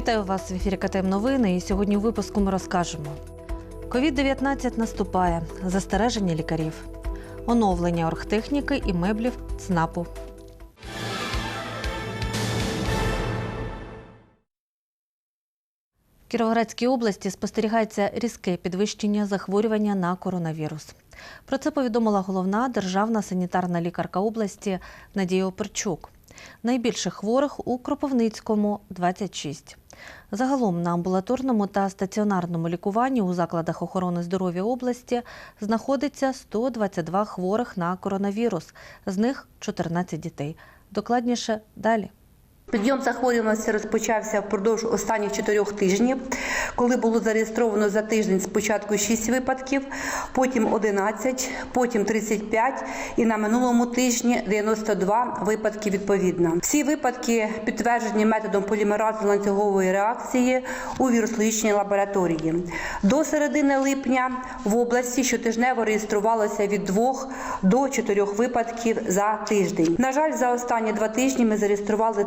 Вітаю вас в ефірі КТМ Новини. І сьогодні у випуску ми розкажемо: COVID-19 наступає, застереження лікарів, оновлення оргтехніки і меблів ЦНАПу. В Кіровоградській області спостерігається різке підвищення захворювання на коронавірус. Про це повідомила головна державна санітарна лікарка області Надія Оперчук. Найбільше хворих у Кропивницькому 26. Загалом на амбулаторному та стаціонарному лікуванні у закладах охорони здоров'я області знаходиться 122 хворих на коронавірус, з них 14 дітей. Докладніше далі. Підйом захворюваності розпочався впродовж останніх чотирьох тижнів, коли було зареєстровано за тиждень спочатку 6 випадків, потім 11, потім 35 і на минулому тижні 92 випадки відповідно. Всі випадки підтверджені методом полімеразу ланцюгової реакції у вірусологічній лабораторії. До середини липня в області щотижнево реєструвалося від 2 до 4 випадків за тиждень. На жаль, за останні два тижні ми зареєстрували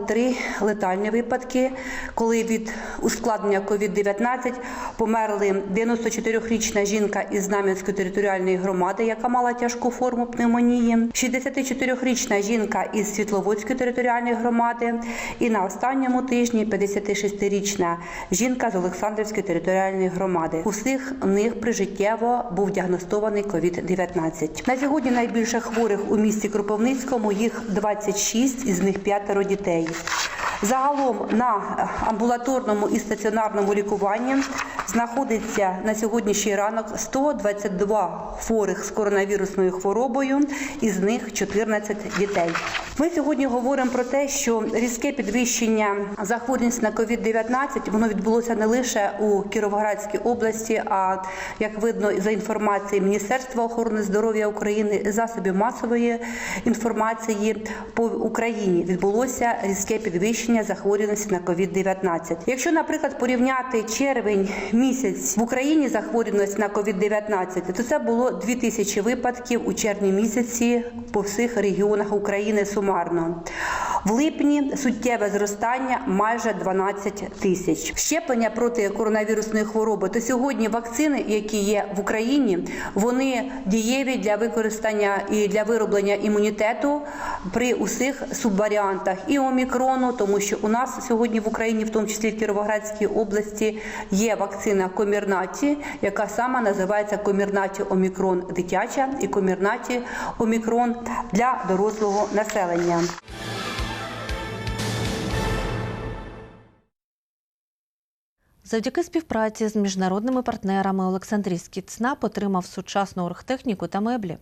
летальні випадки, коли від ускладнення COVID-19 померли 94-річна жінка із Знам'янської територіальної громади, яка мала тяжку форму пневмонії, 64-річна жінка із Світловодської територіальної громади, і на останньому тижні 56-річна жінка з Олександрівської територіальної громади. Усіх них прижиттєво був діагностований COVID-19. На сьогодні найбільше хворих у місті Кропивницькому їх 26, із них п'ятеро дітей. Загалом на амбулаторному і стаціонарному лікуванні знаходиться на сьогоднішній ранок 122 хворих з коронавірусною хворобою, із них 14 дітей. Ми сьогодні говоримо про те, що різке підвищення захворюваності на COVID-19 воно відбулося не лише у Кіровоградській області, а як видно за інформацією Міністерства охорони здоров'я України, засобів масової інформації по Україні відбулося різке підвищення захворюваності на COVID-19. Якщо, наприклад, порівняти червень місяць в Україні захворюваність на COVID-19, то це було 2000 випадків у червні місяці по всіх регіонах України сумарно. В липні суттєве зростання майже 12 тисяч. Щеплення проти коронавірусної хвороби. То сьогодні вакцини, які є в Україні, вони дієві для використання і для вироблення імунітету при усіх субваріантах і омікрону, тому що у нас сьогодні в Україні, в тому числі в Кіровоградській області, є вакцина Комірнаті, яка сама називається Комірнаті Омікрон дитяча і Комірнаті Омікрон для дорослого населення. Завдяки співпраці з міжнародними партнерами Олександрійський ЦНАП отримав сучасну оргтехніку та меблі.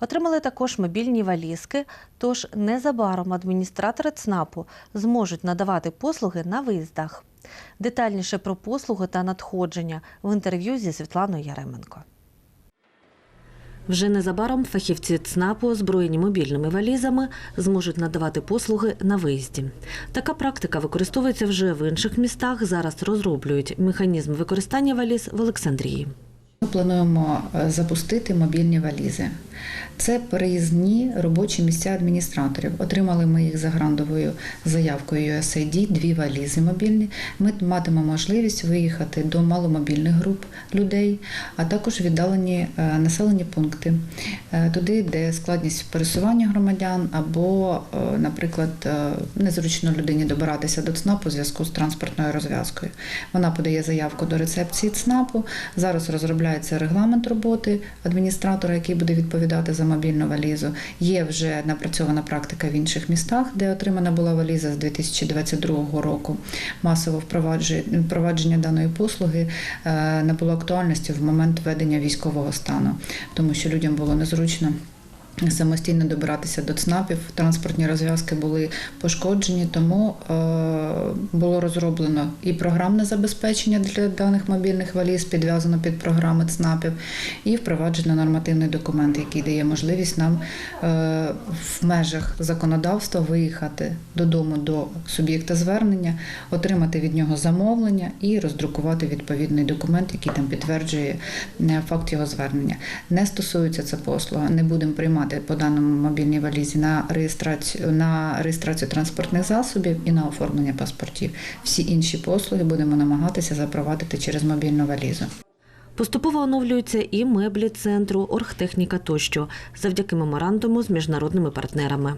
Отримали також мобільні валізки, тож незабаром адміністратори ЦНАПу зможуть надавати послуги на виїздах. Детальніше про послуги та надходження в інтерв'ю зі Світланою Яременко. Вже незабаром фахівці ЦНАПу, озброєні мобільними валізами, зможуть надавати послуги на виїзді. Така практика використовується вже в інших містах. Зараз розроблюють механізм використання валіз в Олександрії. Ми плануємо е, запустити мобільні валізи. Це переїзні робочі місця адміністраторів. Отримали ми їх за грандовою заявкою USAID, дві валізи мобільні. Ми матимемо можливість виїхати до маломобільних груп людей, а також віддалені е, населені пункти, е, туди, де складність пересування громадян, або, е, наприклад, незручно людині добиратися до ЦНАПу у зв'язку з транспортною розв'язкою. Вона подає заявку до рецепції ЦНАПу. Зараз розробляється регламент роботи адміністратора, який буде відповідати за мобільну валізу. Є вже напрацьована практика в інших містах, де отримана була валіза з 2022 року. Масово впровадження, даної послуги не було актуальності в момент введення військового стану, тому що людям було незручно. Самостійно добиратися до ЦНАПів, транспортні розв'язки були пошкоджені, тому е, було розроблено і програмне забезпечення для даних мобільних валіз, підв'язано під програми ЦНАПів, і впроваджено нормативний документ, який дає можливість нам е, в межах законодавства виїхати додому до суб'єкта звернення, отримати від нього замовлення і роздрукувати відповідний документ, який там підтверджує е, факт його звернення. Не стосується це послуга, не будемо приймати документи по даному мобільній валізі на реєстрацію на реєстрацію транспортних засобів і на оформлення паспортів. Всі інші послуги будемо намагатися запровадити через мобільну валізу. Поступово оновлюються і меблі центру, оргтехніка тощо, завдяки меморандуму з міжнародними партнерами.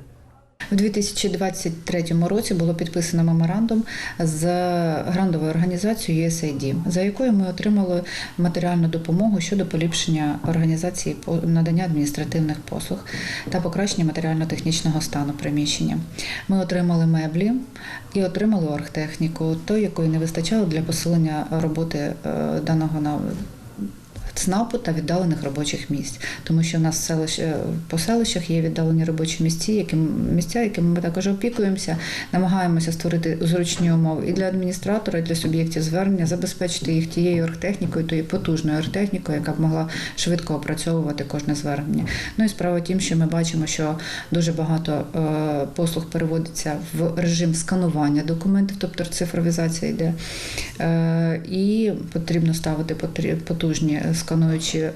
У 2023 році було підписано меморандум з грантовою організацією USAID, за якою ми отримали матеріальну допомогу щодо поліпшення організації надання адміністративних послуг та покращення матеріально-технічного стану приміщення. Ми отримали меблі і отримали оргтехніку, той, якої не вистачало для посилення роботи е, даного на ЦНАПу та віддалених робочих місць, тому що в нас селищ, е, по селищах є віддалені робочі місця, яким місця, якими ми також опікуємося, намагаємося створити зручні умови і для адміністратора, і для суб'єктів звернення, забезпечити їх тією оргтехнікою, тією потужною оргтехнікою, яка б могла швидко опрацьовувати кожне звернення. Ну і справа тім, що ми бачимо, що дуже багато е, послуг переводиться в режим сканування документів, тобто цифровізація йде. Е, І потрібно ставити потужні скануючі е,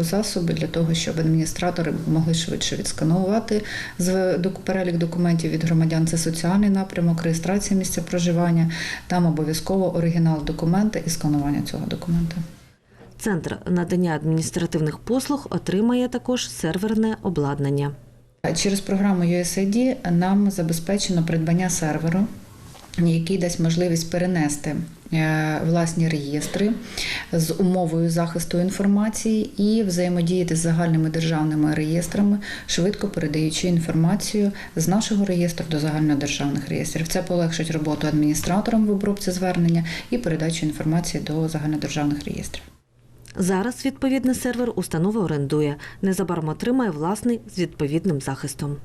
засоби для того, щоб адміністратори могли швидше відсканувати з перелік документів від громадян. Це соціальний напрямок, реєстрація місця проживання. Там обов'язково оригінал документа і сканування цього документа. Центр надання адміністративних послуг отримає також серверне обладнання. Через програму USAID нам забезпечено придбання серверу, який дасть можливість перенести власні реєстри з умовою захисту інформації і взаємодіяти з загальними державними реєстрами, швидко передаючи інформацію з нашого реєстру до загальнодержавних реєстрів. Це полегшить роботу адміністраторам в обробці звернення і передачу інформації до загальнодержавних реєстрів. Зараз відповідний сервер установа орендує. Незабаром отримає власний з відповідним захистом.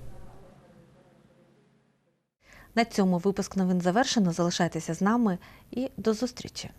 На цьому випуск новин завершено. Залишайтеся з нами і до зустрічі.